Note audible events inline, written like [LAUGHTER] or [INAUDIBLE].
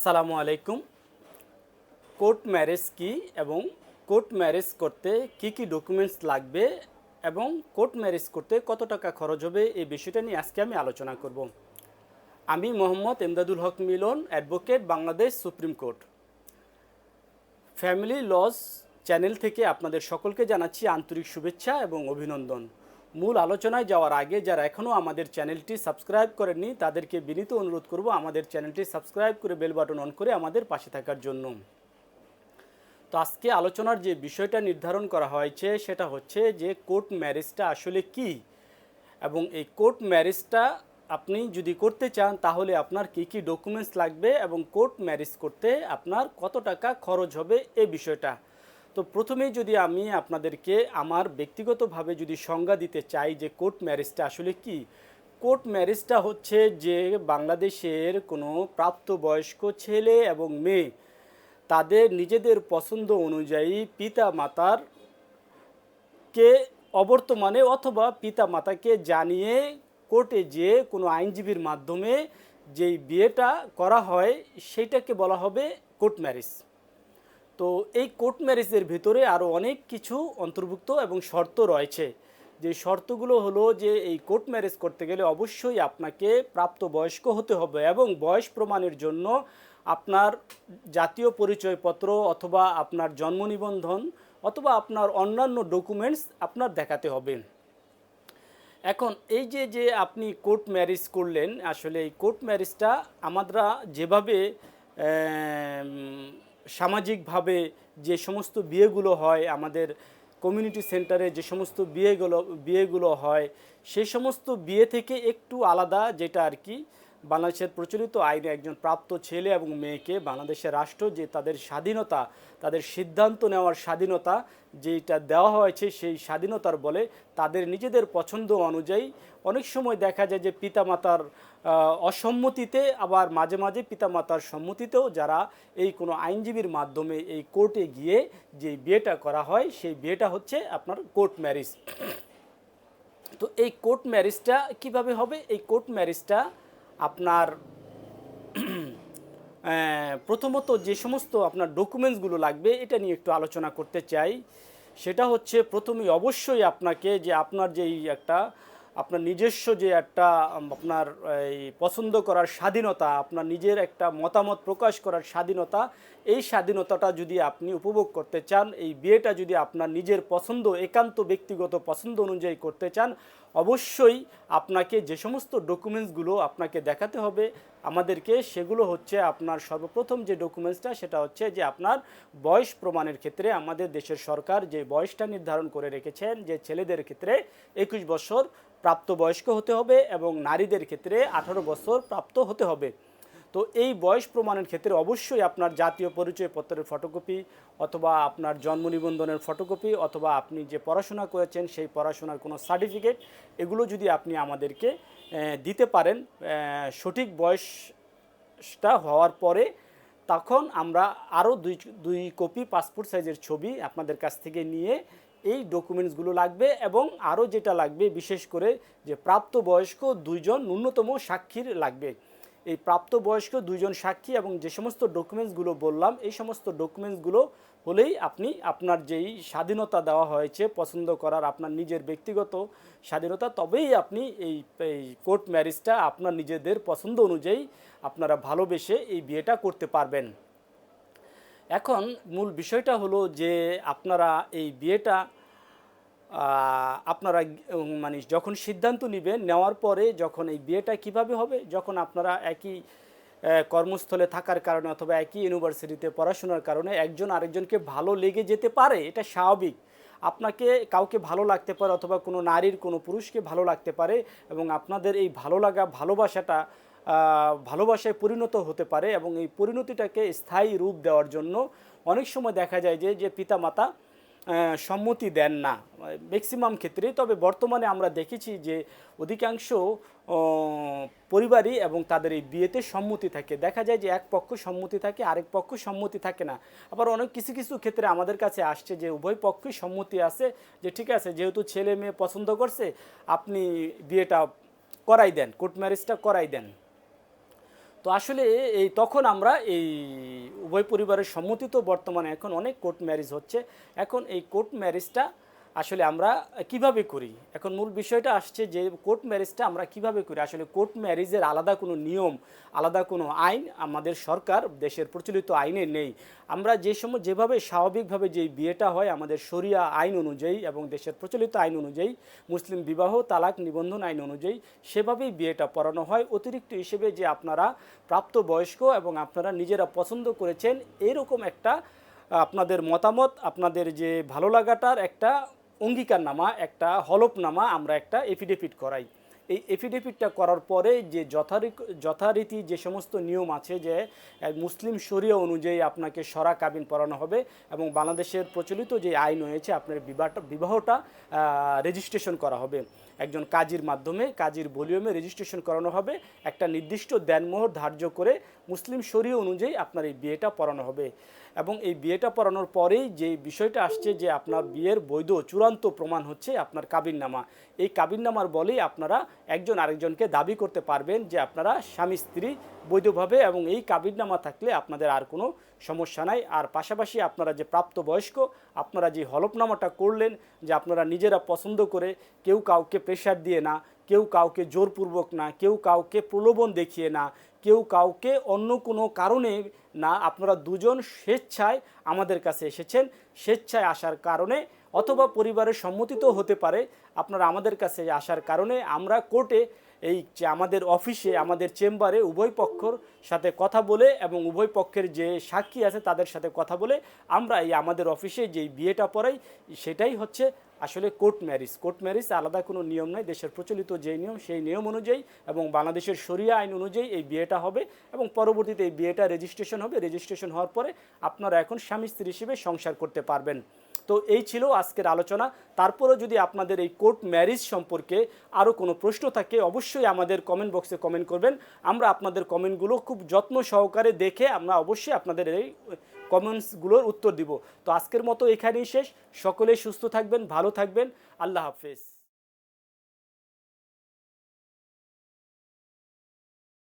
আসসালামু আলাইকুম। Court marriage কি এবং কোর্ট ম্যারেজ করতে কি কি ডকুমেন্টস লাগবে এবং কোর্ট ম্যারেজ করতে কত টাকা খরচ হবে এই বিষয়টা নিয়ে আজকে আমি আলোচনা করব। আমি Mohammad Emdadul Haque Milon, advocate, Bangladesh supreme court. Family laws channel থেকে আপনাদের সকলকে জানাচ্ছি আন্তরিক শুভেচ্ছা এবং অভিনন্দন। মূল আলোচনায় যাওয়ার আগে যারা এখনও আমাদের চ্যানেলটি সাবস্ক্রাইব করেননি, তাদেরকে বিনীত অনুরোধ করব আমাদের চ্যানেলটি সাবস্ক্রাইব করে বেল বাটন অন করে আমাদের পাশে থাকার জন্য। তো আজকে আলোচনার যে বিষয়টা নির্ধারণ করা হয়েছে, সেটা হচ্ছে যে কোর্ট ম্যারেজটা আসলে কি? এবং এই কোর্ট ম্যারেজটা আপনি যদি করতে চান, তাহলে আপনার কী কী ডকুমেন্টস লাগবে এবং কোর্ট ম্যারেজ করতে আপনার কত টাকা খরচ হবে এ বিষয়টা। তো প্রথমেই যদি আমি আপনাদেরকে আমার ব্যক্তিগতভাবে যদি সংজ্ঞা দিতে চাই যে কোর্ট ম্যারেজটা আসলে কি, কোর্ট ম্যারেজটা হচ্ছে যে বাংলাদেশের কোনো প্রাপ্তবয়স্ক ছেলে এবং মেয়ে তাদের নিজেদের পছন্দ অনুযায়ী পিতা মাতার কে অবর্তমানে অথবা পিতা মাতাকে জানিয়ে কোর্টে যে কোনো আইনজীবীর মাধ্যমে যেই বিয়েটা করা হয় সেইটাকে বলা হবে কোর্ট ম্যারেজ। তো এই কোর্ট ম্যারেজের ভিতরে আরও অনেক কিছু অন্তর্ভুক্ত এবং শর্ত রয়েছে। যে শর্তগুলো হলো যে এই কোর্ট ম্যারেজ করতে গেলে অবশ্যই আপনাকে প্রাপ্তবয়স্ক হতে হবে এবং বয়স প্রমাণের জন্য আপনার জাতীয় পরিচয়পত্র অথবা আপনার জন্ম নিবন্ধন অথবা আপনার অন্যান্য ডকুমেন্টস আপনার দেখাতে হবে। এখন এই যে যে আপনি কোর্ট ম্যারেজ করলেন, আসলে এই কোর্ট ম্যারেজটা আমরা যেভাবে সামাজিকভাবে যে সমস্ত বিয়েগুলো হয় আমাদের কমিউনিটি সেন্টারে যে সমস্ত বিয়েগুলো বিয়েগুলো হয় সেই সমস্ত বিয়ে থেকে একটু আলাদা যেটা আর কি, বাংলাদেশের প্রচলিত আইনে একজন প্রাপ্ত ছেলে এবং মেয়েকে বাংলাদেশের রাষ্ট্র যে তাদের স্বাধীনতা, তাদের সিদ্ধান্ত নেওয়ার স্বাধীনতা যেটা দেওয়া হয়েছে সেই স্বাধীনতার বলে তাদের নিজেদের পছন্দ অনুযায়ী অনেক সময় দেখা যায় যে পিতামাতার অসম্মতিতে, আবার মাঝে মাঝে পিতামাতার সম্মতিতেও যারা এই কোনো আইনজীবীর মাধ্যমে এই কোর্টে গিয়ে যে বিয়েটা করা হয়, সেই বিয়েটা হচ্ছে আপনার কোর্ট ম্যারেজ। তো এই কোর্ট ম্যারেজটা কীভাবে হবে? এই কোর্ট ম্যারেজটা আপনার [CLEARS THROAT] প্রথমত যে সমস্ত আপনার ডকুমেন্টসগুলো লাগবে, এটা নিয়ে একটু আলোচনা করতে চাই। সেটা হচ্ছে, প্রথমেই অবশ্যই আপনাকে যে আপনার যেই একটা আপনার নিজস্ব যে একটা আপনার এই পছন্দ করার স্বাধীনতা, আপনার নিজের একটা মতামত প্রকাশ করার স্বাধীনতা, এই স্বাধীনতাটা যদি আপনি উপভোগ করতে চান, এই বিয়েটা যদি আপনার নিজের পছন্দ, একান্ত ব্যক্তিগত পছন্দ অনুযায়ী করতে চান, অবশ্যই আপনাকে যে সমস্ত ডকুমেন্টসগুলো আপনাকে দেখাতে হবে, আমাদেরকে সেগুলো হচ্ছে আপনার সর্বপ্রথম যে ডকুমেন্টসটা সেটা হচ্ছে যে আপনার বয়স প্রমাণের ক্ষেত্রে আমাদের দেশের সরকার যে বয়সটা নির্ধারণ করে রেখেছেন, যে ছেলেদের ক্ষেত্রে একুশ বছর প্রাপ্তবয়স্ক হতে হবে এবং নারীদের ক্ষেত্রে আঠারো বছর প্রাপ্ত হতে হবে। তো এই বয়স প্রমাণের ক্ষেত্রে অবশ্যই আপনার জাতীয় পরিচয়পত্রের ফটোকপি অথবা আপনার জন্ম নিবন্ধনের ফটোকপি অথবা আপনি যে পড়াশোনা করেছেন সেই পড়াশোনার কোনো সার্টিফিকেট, এগুলো যদি আপনি আমাদেরকে দিতে পারেন সঠিক বয়সটা হওয়ার পরে তখন আমরা আরও দুই দুই কপি পাসপোর্ট সাইজের ছবি আপনাদের কাছ থেকে নিয়ে এই ডকুমেন্টসগুলো লাগবে এবং আরও যেটা লাগবে, বিশেষ করে যে প্রাপ্তবয়স্ক দুইজন ন্যূনতম সাক্ষীর লাগবে। এই প্রাপ্তবয়স্ক দুইজন সাক্ষী এবং যে সমস্ত ডকুমেন্টসগুলো বললাম, এই সমস্ত ডকুমেন্টসগুলো হলেই আপনি আপনার যেই স্বাধীনতা দেওয়া হয়েছে, পছন্দ করার আপনার নিজের ব্যক্তিগত স্বাধীনতা, তবেই আপনি এই এই কোর্ট ম্যারেজটা আপনার নিজেদের পছন্দ অনুযায়ী আপনারা ভালোবেসে এই বিয়েটা করতে পারবেন। এখন মূল বিষয়টা হলো যে আপনারা এই বিয়েটা আপনারা মানে যখন সিদ্ধান্ত নেবেন, নেওয়ার পরে যখন এই বিয়েটা কীভাবে হবে, যখন আপনারা একই কর্মস্থলে থাকার কারণে অথবা একই ইউনিভার্সিটিতে পড়াশোনার কারণে একজন আরেকজনকে ভালো লেগে যেতে পারে, এটা স্বাভাবিক। আপনাকে কাউকে ভালো লাগতে পারে অথবা কোনো নারীর কোনো পুরুষকে ভালো লাগতে পারে এবং আপনাদের এই ভালো লাগা, ভালোবাসাটা ভালোবাসায় পরিণত হতে পারে এবং এই পরিণতিটাকে স্থায়ী রূপ দেওয়ার জন্য অনেক সময় দেখা যায় যে যে পিতামাতা সম্মতি দেন না। ম্যাক্সিমাম ক্ষেত্রে, তবে বর্তমানে আমরা দেখেছি যে, অধিকাংশ পরিবারই এবং তাদের এই বিয়েতে সম্মতি থাকে। দেখা যায় যে, এক পক্ষ সম্মতি থাকে, আরেক পক্ষ সম্মতি থাকে না। আবার অনেক কিছু কিছু ক্ষেত্রে আমাদের কাছে আসছে যে, উভয় পক্ষই সম্মতি আছে যে, ঠিক আছে, যেহেতু ছেলে মেয়ে পছন্দ করছে, আপনি বিয়েটা করাই দেন, কোর্ট ম্যারেজটা করাই দেন। তো আসলে এই তখন আমরা এই উভয় পরিবারের সম্মতি তো বর্তমানে এখন অনেক কোর্ট ম্যারেজ হচ্ছে। এখন এই কোর্ট ম্যারেজটা আসলে আমরা কীভাবে করি? এখন মূল বিষয়টা আসছে যে কোর্ট ম্যারেজটা আমরা কীভাবে করি? আসলে কোর্ট ম্যারেজের আলাদা কোনো নিয়ম, আলাদা কোনো আইন আমাদের সরকার, দেশের প্রচলিত আইনে নেই। আমরা যে সময়, যেভাবে স্বাভাবিকভাবে যেই বিয়েটা হয়, আমাদের শরিয়া আইন অনুযায়ী এবং দেশের প্রচলিত আইন অনুযায়ী, মুসলিম বিবাহ, তালাক, নিবন্ধন আইন অনুযায়ী সেভাবেই বিয়েটা পড়ানো হয়। অতিরিক্ত হিসেবে যে আপনারা প্রাপ্তবয়স্ক এবং আপনারা নিজেরা পছন্দ করেছেন, এরকম একটা আপনাদের মতামত, আপনাদের যে ভালো লাগাটার একটা অঙ্গীকারনামা, একটা হলফনামা আমরা একটা এফিডেভিট করাই। এই এফিডেভিটটা করার পরে যে যথারি যথারীতি যে সমস্ত নিয়ম আছে যে মুসলিম শরীয় অনুযায়ী আপনাকে সরা কাবিন পড়ানো হবে এবং বাংলাদেশের প্রচলিত যে আইন হয়েছে আপনার বিবাহটা বিবাহটা রেজিস্ট্রেশন করা হবে। একজন কাজীর মাধ্যমে, কাজীর ভলিউমে রেজিস্ট্রেশন করানো হবে। একটা নির্দিষ্ট দেনমোহর ধার্য করে মুসলিম শরীয় অনুযায়ী আপনার এই বিয়েটা পড়ানো হবে। এবং এই বিয়েটা পড়ানোর পরেই যে বিষয়টা আসছে যে আপনার বিয়ের বৈধ চূড়ান্ত প্রমাণ হচ্ছে আপনার কাবিননামা। এই কাবিননামার বলেই আপনারা একজন আরেকজনকে দাবি করতে পারবেন যে আপনারা স্বামী, স্ত্রী বৈধভাবে এবং এই কাবিননামা থাকলে আপনাদের আর কোনো সমস্যা নাই। আর পাশাপাশি আপনারা যে প্রাপ্তবয়স্ক, আপনারা যে হলফনামাটা করলেন যে আপনারা নিজেরা পছন্দ করে কেউ কাউকে প্রেশার দিয়ে না, কেউ কাউকে জোরপূর্বক না, কেউ কাউকে প্রলোভন দেখিয়ে না কেউ কাউকে অন্য কোনো কারণে না, আপনারা দুজন স্বেচ্ছায় আমাদের কাছে এসেছেন, স্বেচ্ছায় আসার কারণে অথবা পরিবারের সম্মতিতেও হতে পারে, আপনারা আমাদের কাছে আসার কারণে আমরা কোর্টে এই যে আমাদের অফিসে, আমাদের চেম্বারে উভয় পক্ষর সাথে কথা বলে এবং উভয় পক্ষের যে সাক্ষী আছে তাদের সাথে কথা বলে আমরা এই আমাদের অফিসে যেই বিয়েটা পড়াই, সেটাই হচ্ছে আসলে কোর্ট ম্যারিজ। কোর্ট ম্যারিজ আলাদা কোনো নিয়ম নাই। দেশের প্রচলিত যে নিয়ম, সেই নিয়ম অনুযায়ী এবং বাংলাদেশের শরিয়া আইন অনুযায়ী এই বিয়েটা হবে এবং পরবর্তীতে এই বিয়েটা রেজিস্ট্রেশন হবে। রেজিস্ট্রেশন হওয়ার পরে আপনারা এখন স্বামী স্ত্রী হিসেবে সংসার করতে পারবেন। তো এই ছিল আজকের আলোচনা। তারপরেও যদি আপনাদের এই কোর্ট ম্যারিজ সম্পর্কে আরও কোনো প্রশ্ন থাকে, অবশ্যই আমাদের কমেন্ট বক্সে কমেন্ট করবেন। আমরা আপনাদের কমেন্টগুলো খুব যত্ন সহকারে দেখে আমরা অবশ্যই আপনাদের এই কমেন্টসগুলোর উত্তর দিব। তো আজকের মতো এখানেই শেষ। সকলে সুস্থ থাকবেন, ভালো থাকবেন। আল্লাহ হাফেজ।